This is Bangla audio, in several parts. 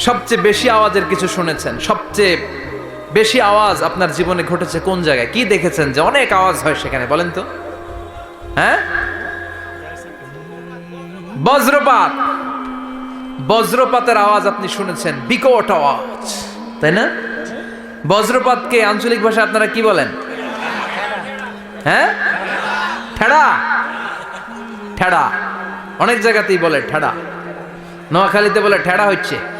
সবচেয়ে বেশি আওয়াজের কিছু শুনেছেন? সবচেয়ে বেশি আওয়াজ আপনার জীবনে ঘটেছে কোন জায়গায়? কি দেখেছেন যে অনেক আওয়াজ হয় সেখানে? বলেন তো। হ্যাঁ? বজ্রপাত। বজ্রপাতের আওয়াজ আপনি শুনেছেন। বিকট আওয়াজ। তাই না? বজ্রপাতকে আঞ্চলিক ভাষা আপনারা কি বলেন? হ্যাঁ? ঠেড়া। ঠেড়া। অনেক জায়গাতেই বলে ঠেড়া। নোয়াখালীতে বলে ঠেড়া হচ্ছে।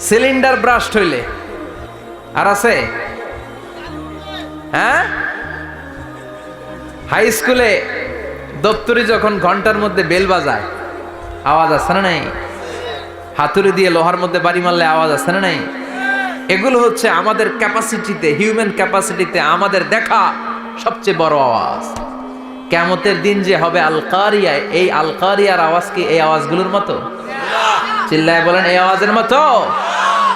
সিলিন্ডার ব্রাস্ট হইলে। আর আছে? হ্যাঁ? হাই স্কুলে দপ্তরি যখন ঘণ্টার মধ্যে বেল বাজায়, আওয়াজ আছে না নাই? হাতুড়ি দিয়ে লোহার মধ্যে বাড়ি মারলে আওয়াজ আছে না নাই? এগুলো হচ্ছে আমাদের ক্যাপাসিটিতে হিউম্যান ক্যাপাসিটিতে আমাদের দেখা সবচেয়ে বড় আওয়াজ। কেমতের দিন যে হবে আলকারিয়া, এই আলকারিয়ার আওয়াজ কি এই আওয়াজগুলোর মতো? চিল্লায় বলেন, এই আওয়াজের মতো?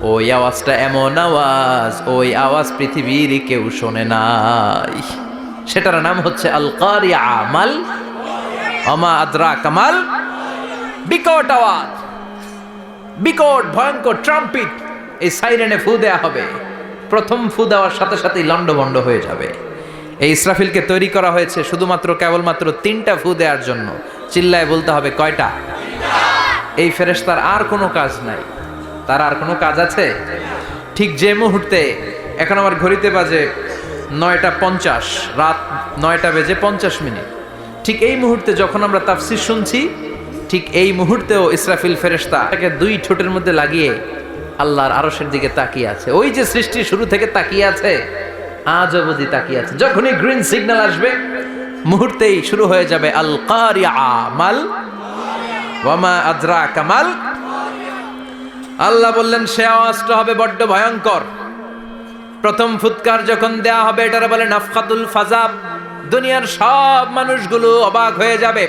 ওই আওয়াজটা এমন আওয়াজ, ওই আওয়াজ পৃথিবীর কেউ শোনে নাই। সেটার নাম হচ্ছে আমাল, অমা আদ্রা কামাল, বিকট আওয়াজ, বিকট ভয়ঙ্কর ট্রাম্পিট, এই সাইরেনে ফু দেয়া হবে। প্রথম ফু দেওয়ার সাথে সাথেই লন্ডভন্ড হয়ে যাবে। এই ইসরাফিলকে তৈরি করা হয়েছে শুধুমাত্র, কেবলমাত্র তিনটা ফু দেওয়ার জন্য। চিল্লায় বলতে হবে কয়টা? এই ফেরেস্তার আর কোনো কাজ নাই। তার আর কোনো কাজ আছে? ঠিক যে মুহূর্তে, এখন আমার ঘড়িতে বাজে নয়টা পঞ্চাশ, রাত নয়টা বেজে পঞ্চাশ মিনিট। ঠিক এই মুহূর্তে যখন আমরা তাফসির শুনছি, ঠিক এই মুহূর্তেও ইসরাফিল ফেরেশতা তাকে দুই ঠোঁটের মধ্যে লাগিয়ে আল্লাহর আরসের দিকে তাকিয়ে আছে। ওই যে সৃষ্টি শুরু থেকে তাকিয়ে আছে আজ অবধি তাকিয়ে আছে। যখনই গ্রিন সিগন্যাল আসবে, মুহূর্তেই শুরু হয়ে যাবে আল কারিয়া মাল ওয়ামা আজরা কামাল আল্লাহ বললেন, সে আওয়াজটা হবে বড্ড ভয়ঙ্কর। প্রথম ফুৎকার যখন দেয়া হবে, এটারে বলে নাফকাতুল ফাজাব। দুনিয়ার সব মানুষগুলো অবাক হয়ে যাবে।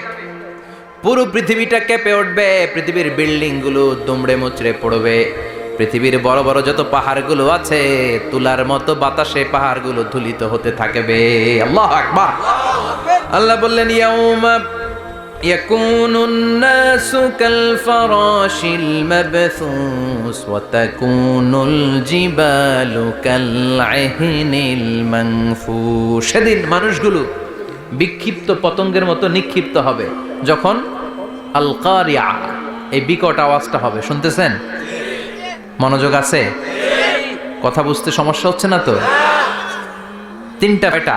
পুরো পৃথিবীটা কেঁপে উঠবে, পৃথিবীর বিল্ডিংগুলো দুমড়ে মুচড়ে পড়বে। পৃথিবীর বড় বড় যত পাহাড়গুলো আছে, তুলার মতো বাতাসে পাহাড়গুলো ধুলিত হতে থাকবে। আল্লাহ আকবার। আল্লাহ বললেন, ইয়াউমা يكون الناس كالفراش المبثوث وتكون الجبال كالعهن المنفوش সেদিন মানুষগুলো বিক্ষিপ্ত পতঙ্গের মতো নিক্ষিপ্ত হবে যখন আল কারিয়া এই বিকট আওয়াজটা হবে শুনতেছেন মনোযোগ আছে কথা বুঝতে সমস্যা হচ্ছে না তো তিনটা বেটা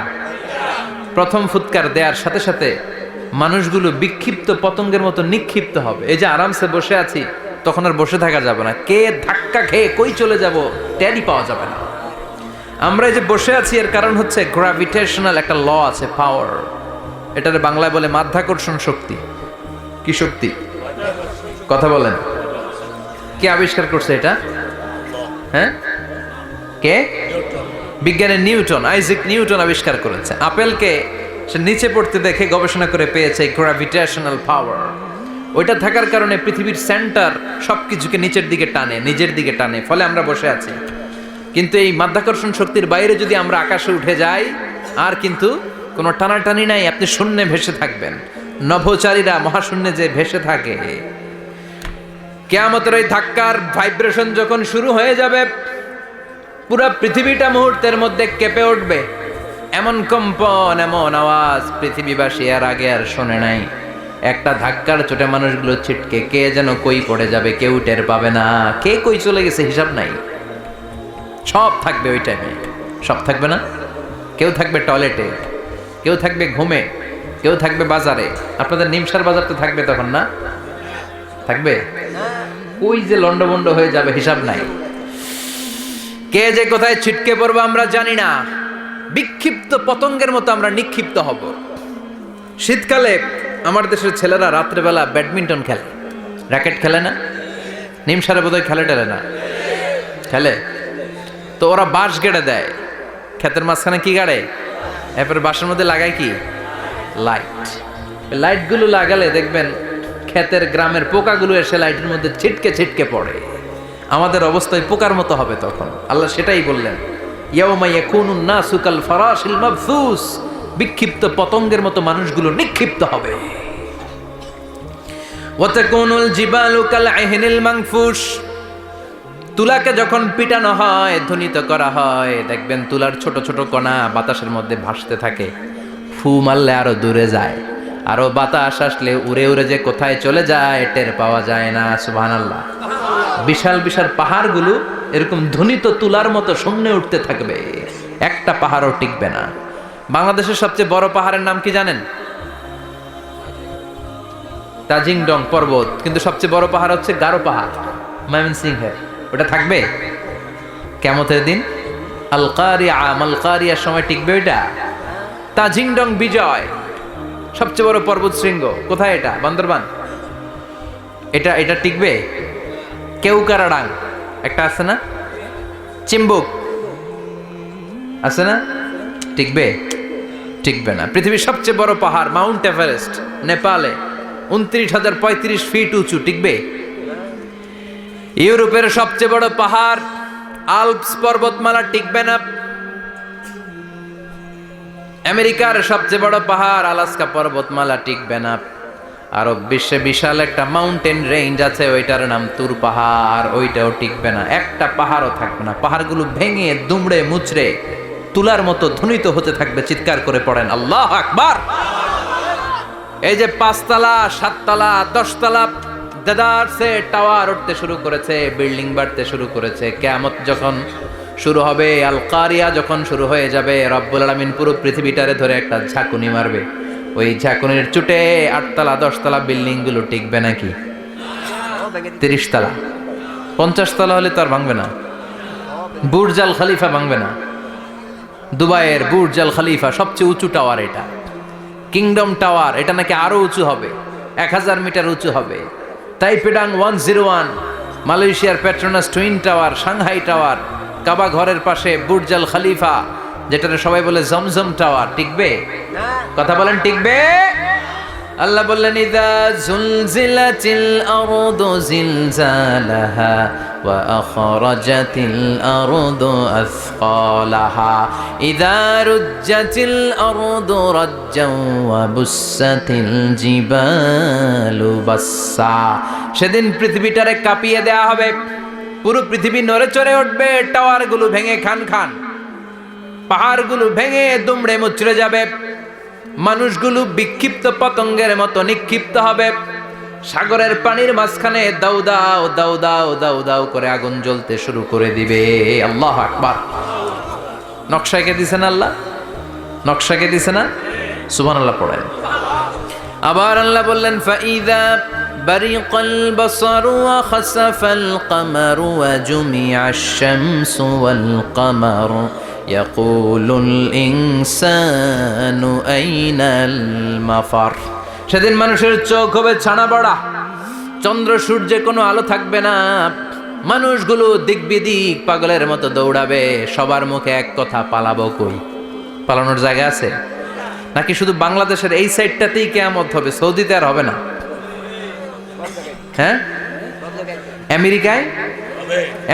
প্রথম ফুৎকার দেওয়ার সাথে সাথে মানুষগুলো বিক্ষিপ্ত পতঙ্গের মতো নিক্ষিপ্ত হবে। এই যে আরামসে বসে আছি, তখন আর বসে থাকা যাবে না। কে ধাক্কা খেয়ে কই চলে যাব ট্যারি পাওয়া যাবে না। আমরা এই যে বসে আছি, এর কারণ হচ্ছে গ্রাভিটেশনাল একটা ল আছে পাওয়ার এটার বাংলায় বলে মাধ্যাকর্ষণ শক্তি। কি শক্তি? কথা বলেন। কে আবিষ্কার করছে এটা? হ্যাঁ? কে? বিজ্ঞানের নিউটন, আইজিক নিউটন আবিষ্কার করেছে। আপেলকে সে নিচে পড়তে দেখে গবেষণা করে পেয়েছে গ্রাভিটেশনাল পাওয়ার ওইটা থাকার কারণে পৃথিবীর সেন্টার সব কিছুকে নিচের দিকে টানে, নিজের দিকে টানে, ফলে আমরা বসে আছি। কিন্তু এই মাধ্যাকর্ষণ শক্তির বাইরে যদি আমরা আকাশে উঠে যাই, আর কিন্তু কোনো টানাটানি নাই, আপনি শূন্যে ভেসে থাকবেন। নভোচারীরা মহাশূন্যে যে ভেসে থাকে। কেয়ামতের ওই ধাক্কার ভাইব্রেশন যখন শুরু হয়ে যাবে, পুরো পৃথিবীটা মুহূর্তের মধ্যে কেঁপে উঠবে। এমন কম্পন, এমন আওয়াজ পৃথিবীবাসী আর আগে আর শোনে নাই। একটা ধাক্কার চোটে মানুষগুলো ছিটকে, কে যেন কই পড়ে যাবে, কেউ টের পাবে না। কে কই চলে গেছে হিসাব নাই। সব থাকবে ওই টাইমে সব থাকবে না? কেউ থাকবে টয়লেটে, কেউ থাকবে ঘুমে, কেউ থাকবে বাজারে। আপনাদের নিমসার বাজার তো থাকবে তখন না? থাকবে? ওই যে লন্ডভন্ড হয়ে যাবে, হিসাব নাই। কে যে কোথায় ছিটকে পড়ব আমরা জানি না। বিক্ষিপ্ত পতঙ্গের মতো আমরা নিক্ষিপ্ত হব। শীতকালে আমার দেশের ছেলেরা রাত্রেবেলা ব্যাডমিন্টন খেলে। র্যাকেট খেলে না? নিমসারে বোধহয় খেলে টেলে না। খেলে? তো ওরা বাঁশ গেড়ে দেয়। ক্ষেতের মাঝখানে কি গাড়ে? এরপরে বাঁশের মধ্যে লাগায় কি? লাইট। লাইটগুলো লাগালে দেখবেন ক্ষেতের গ্রামের পোকাগুলো এসে লাইটের মধ্যে ছিটকে ছিটকে পড়ে। আমাদের অবস্থায় পোকার মতো হবে তখন। আল্লাহ সেটাই বললেন। বিক্ষিপ্ত পতঙ্গের মতো মানুষগুলো নিক্ষিপ্ত হবে। কাল তুলাকে যখন পিটানো হয়, ধ্বনিত করা হয়, দেখবেন তুলার ছোট ছোট কণা বাতাসের মধ্যে ভাসতে থাকে। ফু মারলে আরও দূরে যায়। আরও বাতাস আসলে উড়ে উড়ে যে কোথায় চলে যায়, টের পাওয়া যায় না, সুবহানাল্লাহ। বিশাল বিশাল পাহাড়গুলো এরকম ধ্বনিত তুলার মতো শূন্যে উঠতে থাকবে। একটা পাহাড়ও টিকবে না। বাংলাদেশের সবচেয়ে বড় পাহাড়ের নাম কি জানেন? তাজিংডং পর্বত। কিন্তু সবচেয়ে বড় পাহাড় হচ্ছে গারো পাহাড়। ময়মন ময়মনসিংহের ওটা থাকবে? কেমতের দিন? আলকারিয়া, মালকারিয়ার সময় টিকবে ওইটা? তাজিংডং বিজয়। সবচেয়ে বড় পর্বত শৃঙ্গ। কোথায় এটা? বান্দরবান? এটা এটা টিকবে? কেউকারাডাং। একটা আছে না? চিম্বুক। আছে না? টিকবে? টিকবে না। পৃথিবীর সবচেয়ে বড় পাহাড়, মাউন্ট এভারেস্ট, নেপালে, উনত্রিশ হাজার পঁয়ত্রিশ ফিট উঁচু, টিকবে? ইউরোপের সবচেয়ে বড় পাহাড়, আলপস পর্বতমালা টিকবে না। আমেরিকার সবচেয়ে বড় পাহাড়, আলাস্কা পর্বতমালা টিকবে না। আরব বিশ্বে বিশাল একটা মাউন্টেন রেঞ্জ আছে, ওইটার নাম তুর পাহাড়, ওইটাও টিকবে না। একটা পাহাড়ও থাকবে না। পাহাড়গুলো ভেঙে, দুমড়ে, মুচড়ে, তুলার মতো ধ্বনিত হতে থাকবে, চিৎকার করে পড়েন, আল্লাহ আকবার! এই যে পাঁচতলা, সাততলা, দশতলা দেদারসে টাওয়ার উঠতে শুরু করেছে, বিল্ডিং বাড়তে শুরু করেছে। কেয়ামত যখন শুরু হবে আল কারিয়া যখন শুরু হয়ে যাবে, রব্বুল আলমিন পুরো পৃথিবীটারে ধরে একটা ঝাঁকুনি মারবে। ওই ঝাঁকুনির চুটে আটতলা, দশতলা বিল্ডিংগুলো টিকবে নাকি? তিরিশ তলা পঞ্চাশ হলে তো আর ভাঙবে না। বুর্জ আল খালিফা ভাঙবে না। দুবাইয়ের বুর্জ আল খালিফা সবচেয়ে উঁচু টাওয়ার এটা। কিংডম টাওয়ার, এটা নাকি আরও উঁচু হবে। এক হাজার মিটার উঁচু হবে। তাইপেডাং ওয়ান জিরো ওয়ান, মালয়েশিয়ার Petronas twin tower, Shanghai tower, Kaaba ঘরের পাশে বুর্জ আল খালিফা যেটাতে সবাই বলে জমজম টাওয়ার, টিকবে? কথা বলেন, টিকবে? আল্লাহ বললেন, ইদা জুলজিলাতিল আরদু জিলজালাহা ওয়া আখরাজাতিল আরদু আথকালাহা ইদা রুজ্জাতিল আরদু রাজ্জাও ওয়া বুসাতিল জিবালু বাসসা। সেদিন পৃথিবীটারে কাঁপিয়ে দেয়া হবে। পুরো পৃথিবী নড়ে চড়ে উঠবে, টাওয়ারগুলো ভেঙে খান খান। পাহাড়গুলো ভেঙে দুমড়ে মুচড়ে যাবে মানুষগুলো বিক্ষিপ্ত পতঙ্গের মতো নিক্ষিপ্ত হবে সাগরের পানির মাঝখানে দাউ দাও দাউ দাও দাউ দাউ করে আগুন জ্বলতে শুরু করে দিবে আল্লাহ আকবার নকশাকে দিছে না আল্লাহ নকশাকে দিছে না সুবহান আল্লাহ পড়েন আবার আল্লাহ বললেন ফাইদা برق البصر وخسف القمر وجمع الشمس والقمر يقول الإنسان أين المفر সেদিন মানুষের চোখ হবে ছানা বড়া চন্দ্র সূর্যে কোনো আলো থাকবে না মানুষগুলো দিক বিদিক পাগলের মতো দৌড়াবে সবার মুখে এক কথা পালাবো কই পালানোর জায়গা আছে নাকি শুধু বাংলাদেশের এই সাইডটাতেই কেয়ামত হবে সৌদিতে আর হবে না হ্যাঁ আমেরিকায়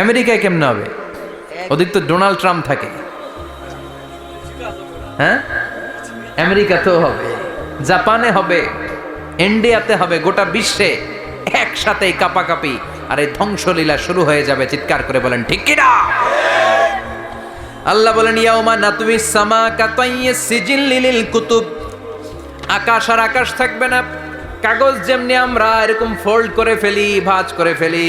আমেরিকায় কেমনে হবে ওদিক তো ডোনাল্ড ট্রাম্প থাকে হ্যাঁ? আমেরিকাতেও হবে, জাপানে হবে, ইন্ডিয়াতে হবে, গোটা বিশ্বে একসাথে কাপাকাপি। আর এই ধ্বংসলীলা শুরু হয়ে যাবে, চিৎকার করে বলেন, ঠিক কিনা আল্লাহ বলেন, ইয়াউমা নাতুমিস সামা কাতাইয়িস সিজিল লিলিল কুতুব। আকাশ আর আকাশ থাকবে না, কাগজ যেমনি আমরা এরকম ফোল্ড করে ফেলি, ভাঁজ করে ফেলি।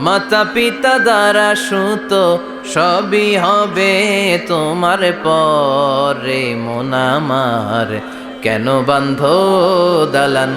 মাতা পিতা দ্বারা সুত সবই হবে তোমার পরে মোনামার কেন বান্ধ দালান